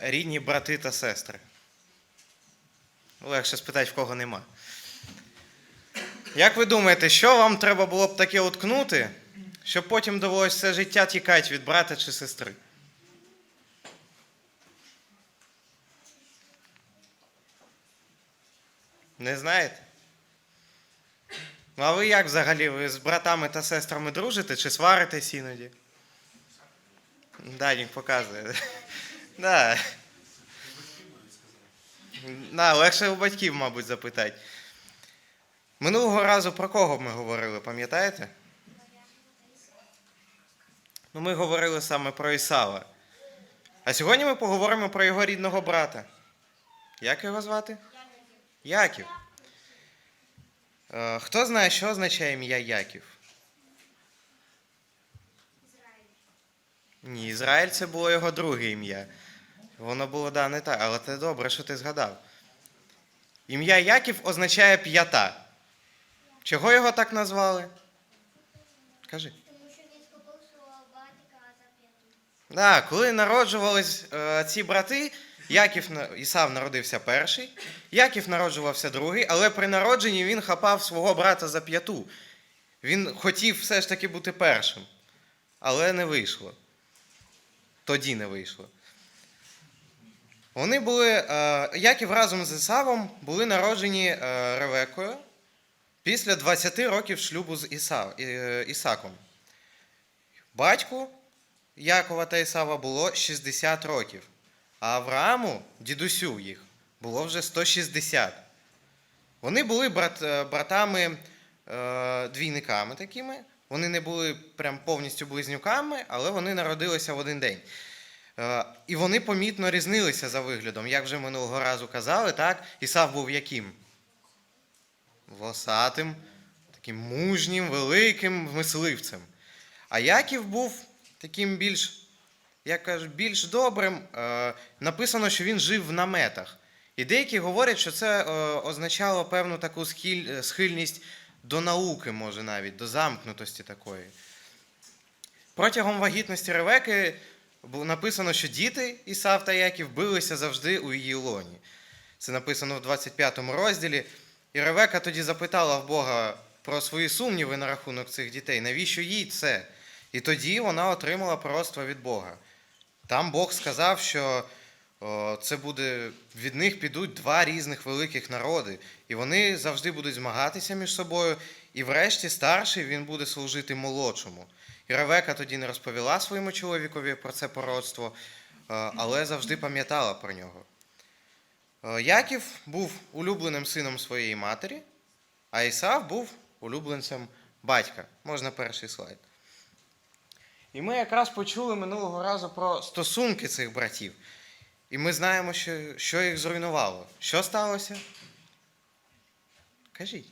рідні брати та сестри? Легше спитати, в кого нема. Як ви думаєте, що вам треба було б таке уткнути, щоб потім довелося все життя тікати від брата чи сестри? Не знаєте? А ви як взагалі? Ви з братами та сестрами дружите чи сваритесь іноді? Данік показує. Да. Да, легше у батьків, мабуть, запитати. Минулого разу про кого ми говорили, пам'ятаєте? Ну, ми говорили саме про Ісава. А сьогодні ми поговоримо про його рідного брата. Як його звати? Яків. Е, Хто знає, що означає ім'я Яків? Ні, Ізраїль це було його друге ім'я. Воно було да, не так, але це добре, що ти згадав. Ім'я Яків означає п'ята. Чого його так назвали? Кажи. Тому що схопив свого батька за п'яту. Да, коли народжувались е, ці брати, Яків Ісав народився перший, Яків народжувався другий, але при народженні він хапав свого брата за п'яту. Він хотів все ж таки бути першим, але не вийшло. Тоді не вийшло. Вони були, е, Яків разом з Ісавом були народжені е, Ревекою після 20 років шлюбу з е, Ісаком. Батьку Якова та Ісава було 60 років, а Аврааму, дідусю їх, було вже 160. Вони були брат, братами двійниками такими. Вони не були прям повністю близнюками, але вони народилися в один день. Е, і вони помітно різнилися за виглядом. Як вже минулого разу казали, так? Ісав був яким? Волосатим, таким мужнім, великим мисливцем. А Яків був таким більш, як кажуть, більш добрим. Е, написано, що він жив в наметах. І деякі говорять, що це е, означало певну таку схильність до науки, може навіть, до замкнутості такої. Протягом вагітності Ревеки написано, що діти Ісав та Яків билися завжди у її лоні. Це написано в 25 розділі. І Ревека тоді запитала в Бога про свої сумніви на рахунок цих дітей, навіщо їй це? І тоді вона отримала пророцтво від Бога. Там Бог сказав, що це буде від них підуть два різних великих народи, і вони завжди будуть змагатися між собою. І врешті старший він буде служити молодшому. І Ревека тоді не розповіла своєму чоловікові про це пророцтво, е, але завжди пам'ятала про нього. Е, Яків був улюбленим сином своєї матері, а Ісав був улюбленцем батька. Можна перший слайд. І ми якраз почули минулого разу про стосунки цих братів. І ми знаємо, що, що їх зруйнувало. Що сталося? Кажіть.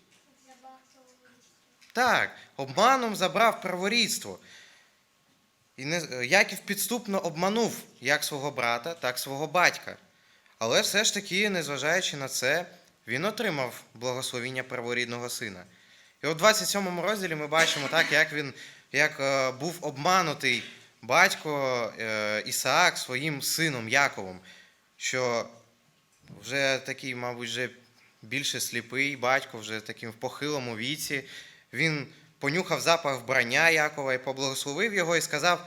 Так, обманом забрав праворідство. І не, Яків підступно обманув як свого брата, так свого батька. Але все ж таки, незважаючи на це, він отримав благословіння перворідного сина. І у 27 розділі ми бачимо так, як він як е, був обманутий батько е, Ісаак своїм сином Яковом, що вже такий, мабуть, вже більше сліпий батько, вже таким в похилому віці. Він понюхав запах вбрання Якова і поблагословив його і сказав: «Д-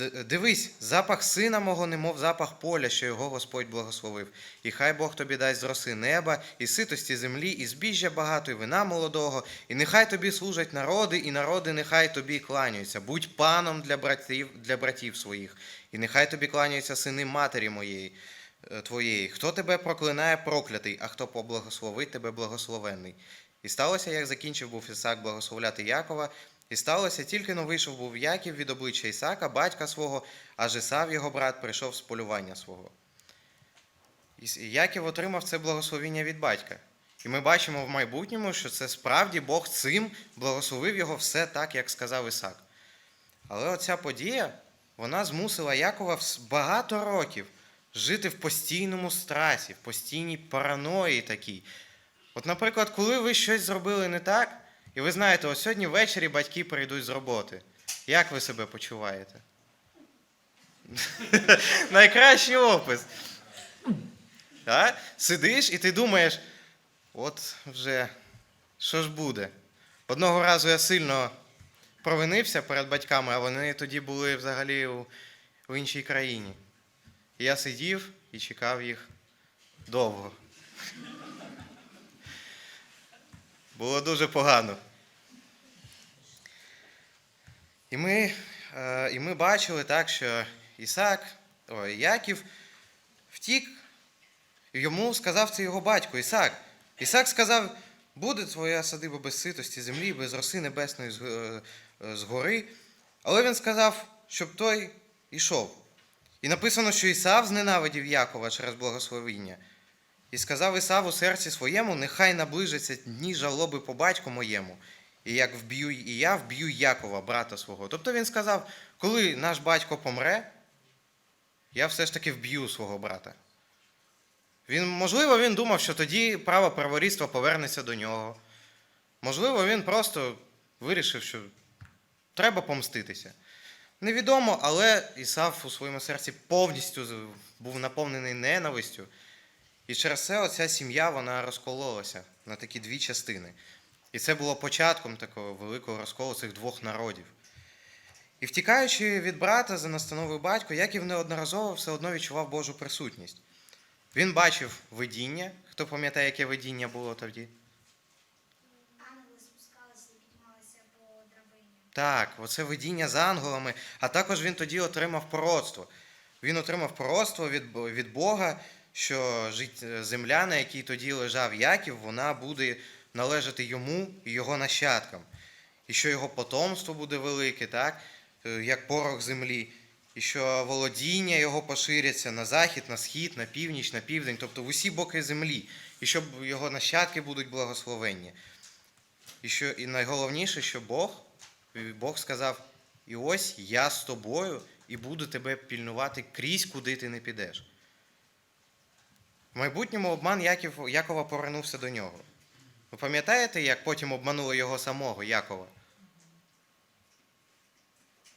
Дивись, запах сина мого, немов запах поля, що його Господь благословив. І хай Бог тобі дасть з роси неба, і ситості землі, і збіжжя багато, і вина молодого, і нехай тобі служать народи, і народи нехай тобі кланяються. Будь паном для братів, для братів своїх, і нехай тобі кланяються сини матері моєї е, твоєї. Хто тебе проклинає, проклятий, а хто поблагословить тебе благословенний. І сталося, як закінчив був Ісак благословляти Якова, і сталося, тільки но вийшов був Яків від обличчя Ісака, батька свого, аж Ісав, його брат, прийшов з полювання свого. І Яків отримав це благословіння від батька. І ми бачимо в майбутньому, що це справді Бог цим благословив його все так, як сказав Ісак. Але оця подія, вона змусила Якова багато років жити в постійному страсі, в постійній параної такій. От, наприклад, коли ви щось зробили не так, і ви знаєте, ось сьогодні ввечері батьки прийдуть з роботи. Як ви себе почуваєте? Найкращий опис. А? Сидиш і ти думаєш, от вже що ж буде? Одного разу я сильно провинився перед батьками, а вони тоді були взагалі у, в іншій країні. І я сидів і чекав їх довго. Було дуже погано. І ми, е, і ми бачили так, що Ісак, ой, Яків втік, і йому сказав це його батько Ісак. Ісак сказав: буде твоя садиба без ситості землі, без роси небесної з, е, е, згори. Але він сказав, щоб той ішов. І написано, що Ісав зненавидів Якова через благословіння. І сказав Ісав у серці своєму, нехай наближаться дні жалоби по батьку моєму, і як вб'ю і я вб'ю Якова, брата свого. Тобто він сказав, коли наш батько помре, я все ж таки вб'ю свого брата. Він, можливо, він думав, що тоді право праворідства повернеться до нього. Можливо, він просто вирішив, що треба помститися. Невідомо, але Ісав у своєму серці повністю був наповнений ненавистю. І через це оця сім'я вона розкололася на такі дві частини. І це було початком такого великого розколу цих двох народів. І втікаючи від брата за настановою батько, Яків неодноразово все одно відчував Божу присутність. Він бачив видіння. Хто пам'ятає, яке видіння було тоді? Ангели спускалися і піднімалися по драбині. Так, оце видіння з ангелами, а також він тоді отримав пророцтво. Він отримав пророцтво від, від Бога, що земля, на якій тоді лежав Яків, вона буде належати йому і його нащадкам. І що його потомство буде велике, так? е, як порох землі, і що володіння його поширяться на захід, на схід, на північ, на південь, тобто в усі боки землі, і що його нащадки будуть благословенні. І що і найголовніше, що Бог, Бог сказав: і ось я з тобою і буду тебе пільнувати крізь, куди ти не підеш. В майбутньому обман Яків, Якова повернувся до нього. Ви пам'ятаєте, як потім обманули його самого Якова?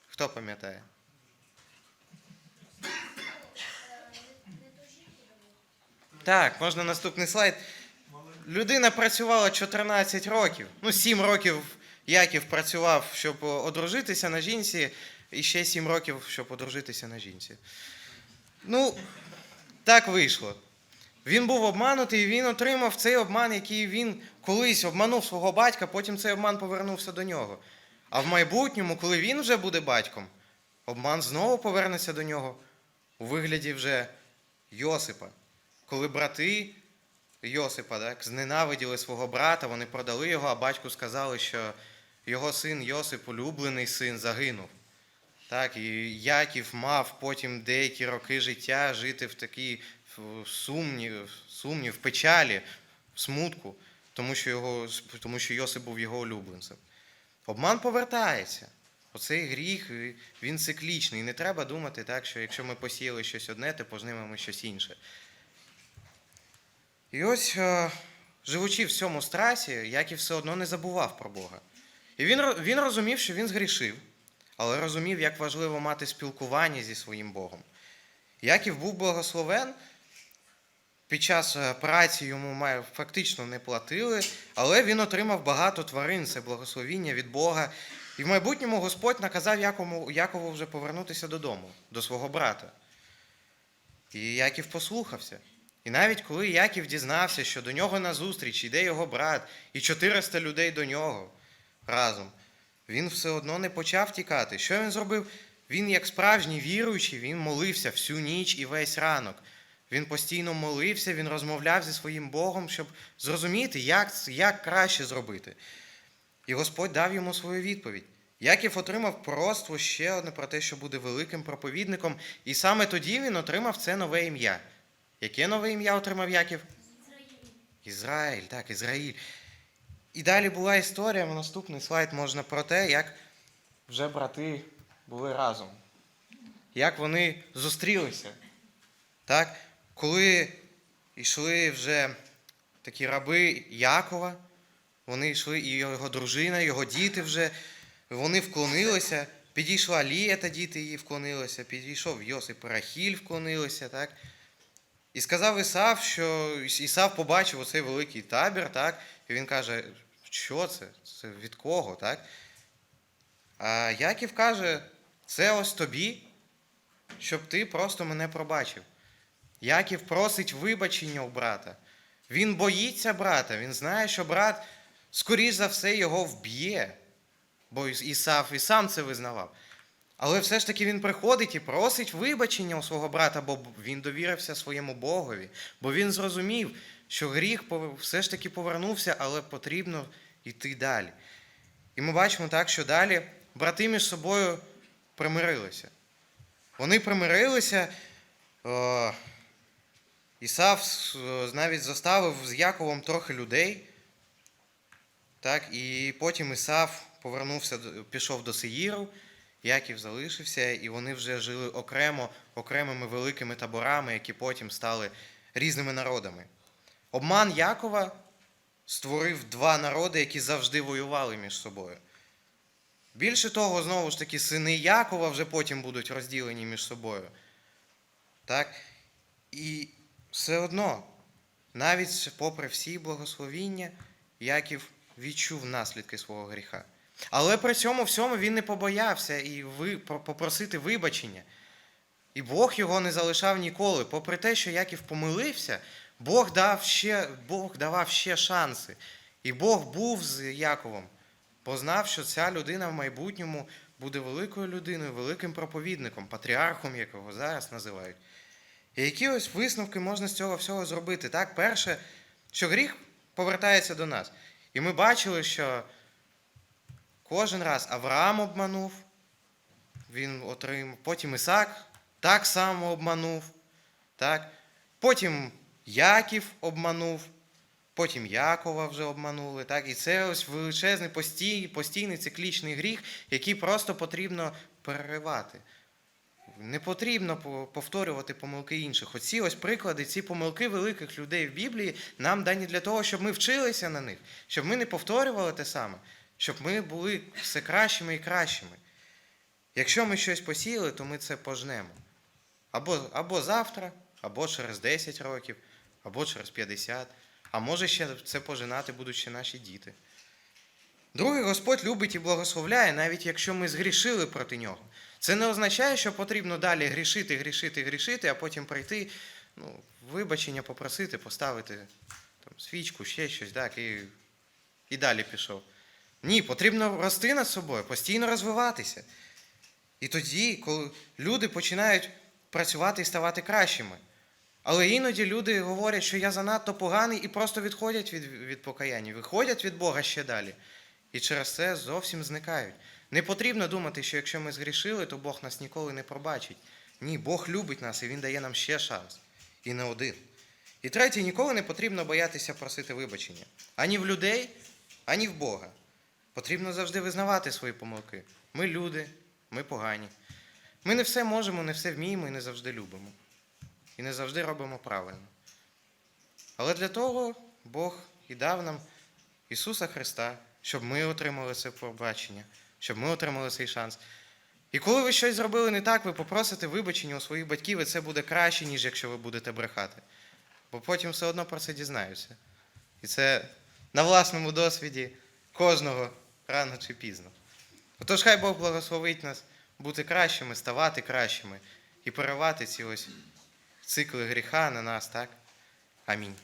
Хто пам'ятає? Так, можна наступний слайд. Людина працювала 14 років. Ну, 7 років Яків працював, щоб одружитися на жінці, і ще 7 років, щоб одружитися на жінці. Ну, так вийшло. Він був обманутий, і він отримав цей обман, який він колись обманув свого батька, потім цей обман повернувся до нього. А в майбутньому, коли він вже буде батьком, обман знову повернеться до нього у вигляді вже Йосипа. Коли брати Йосипа так, зненавиділи свого брата, вони продали його, а батьку сказали, що його син Йосип, улюблений син, загинув. Так, і Яків мав потім деякі роки життя жити в такій сумні, в печалі, в смутку, тому що, його, тому що Йосип був його улюбленцем. Обман повертається. Оцей гріх, він циклічний. Не треба думати так, що якщо ми посіяли щось одне, то пожнемо щось інше. І ось, е, живучи в цьому страсі, Яків все одно не забував про Бога. І він, він розумів, що він згрішив, але розумів, як важливо мати спілкування зі своїм Богом. Яків був благословен. Під час е, праці йому фактично не платили, але він отримав багато тварин, це благословіння від Бога. І в майбутньому Господь наказав Якову, Якову вже повернутися додому, до свого брата. І Яків послухався. І навіть коли Яків дізнався, що до нього на зустріч йде його брат, і 400 людей до нього разом, він все одно не почав тікати. Що він зробив? Він, як справжній віруючий, він молився всю ніч і весь ранок. Він постійно молився, він розмовляв зі своїм Богом, щоб зрозуміти, як, як краще зробити. І Господь дав йому свою відповідь. Яків отримав пророцтво ще одне про те, що буде великим проповідником, і саме тоді він отримав це нове ім'я. Яке нове ім'я отримав Яків? Ізраїль, так, Ізраїль. І далі була історія, наступний слайд можна про те, як вже брати були разом. Як вони зустрілися. Так? Коли йшли вже такі раби Якова, вони йшли, і його дружина, його діти вже, вони вклонилися підійшла Лія та діти її вклонилися, підійшов Йосип і Рахіль вклонилися, так? І сказав Ісав, що Ісав побачив оцей великий табір, так? І він каже, що це? Це від кого, так? А Яків каже, це ось тобі, щоб ти просто мене пробачив. Яків просить вибачення у брата. Він боїться брата, він знає, що брат, скоріш за все, його вб'є. Бо Ісав і сам це визнавав. Але все ж таки він приходить і просить вибачення у свого брата, бо він довірився своєму Богові, бо він зрозумів, що гріх все ж таки повернувся, але потрібно йти далі. І ми бачимо так, що далі брати між собою примирилися. Вони примирилися. Ісав навіть заставив з Яковом трохи людей. Так, і потім Ісав повернувся, пішов до Сеїру, Яків залишився, і вони вже жили окремо, окремими великими таборами, які потім стали різними народами. Обман Якова створив два народи, які завжди воювали між собою. Більше того, знову ж таки, сини Якова вже потім будуть розділені між собою. Так? І все одно, навіть попри всі благословіння, Яків відчув наслідки свого гріха. Але при цьому всьому він не побоявся і ви, попросити вибачення. І Бог його не залишав ніколи. Попри те, що Яків помилився, Бог, дав ще, Бог давав ще шанси. І Бог був з Яковом, познав, що ця людина в майбутньому буде великою людиною, великим проповідником, патріархом, якого зараз називають. І які ось висновки можна з цього всього зробити? Так, перше, що гріх повертається до нас. І ми бачили, що кожен раз Авраам обманув, він отримав, потім Ісак так само обманув, так? потім Яків обманув, потім Якова вже обманули. Так? І це ось величезний постій, постійний циклічний гріх, який просто потрібно переривати. Не потрібно повторювати помилки інших. Оці ось приклади, ці помилки великих людей в Біблії нам дані для того, щоб ми вчилися на них, щоб ми не повторювали те саме, щоб ми були все кращими і кращими. Якщо ми щось посіяли, то ми це пожнемо. Або, або завтра, або через 10 років, або через 50, а може ще це пожинати будуть ще наші діти. Другий Господь любить і благословляє, навіть якщо ми згрішили проти нього. Це не означає, що потрібно далі грішити, грішити, грішити, а потім прийти, ну, вибачення попросити, поставити там, свічку, ще щось, так, і, і далі пішов. Ні, потрібно рости над собою, постійно розвиватися. І тоді, коли люди починають працювати і ставати кращими. Але іноді люди говорять, що я занадто поганий і просто відходять від, від покаяння, виходять від Бога ще далі. І через це зовсім зникають. Не потрібно думати, що якщо ми згрішили, то Бог нас ніколи не пробачить. Ні, Бог любить нас і Він дає нам ще шанс. І не один. І третє, ніколи не потрібно боятися просити вибачення. Ані в людей, ані в Бога. Потрібно завжди визнавати свої помилки. Ми люди, ми погані. Ми не все можемо, не все вміємо і не завжди любимо. І не завжди робимо правильно. Але для того Бог і дав нам Ісуса Христа, щоб ми отримали це пробачення, щоб ми отримали цей шанс. І коли ви щось зробили не так, ви попросите вибачення у своїх батьків, і це буде краще, ніж якщо ви будете брехати. Бо потім все одно про це дізнаються. І це на власному досвіді кожного рано чи пізно. Отож, хай Бог благословить нас бути кращими, ставати кращими і поривати ці ось цикли гріха на нас, так? Амінь.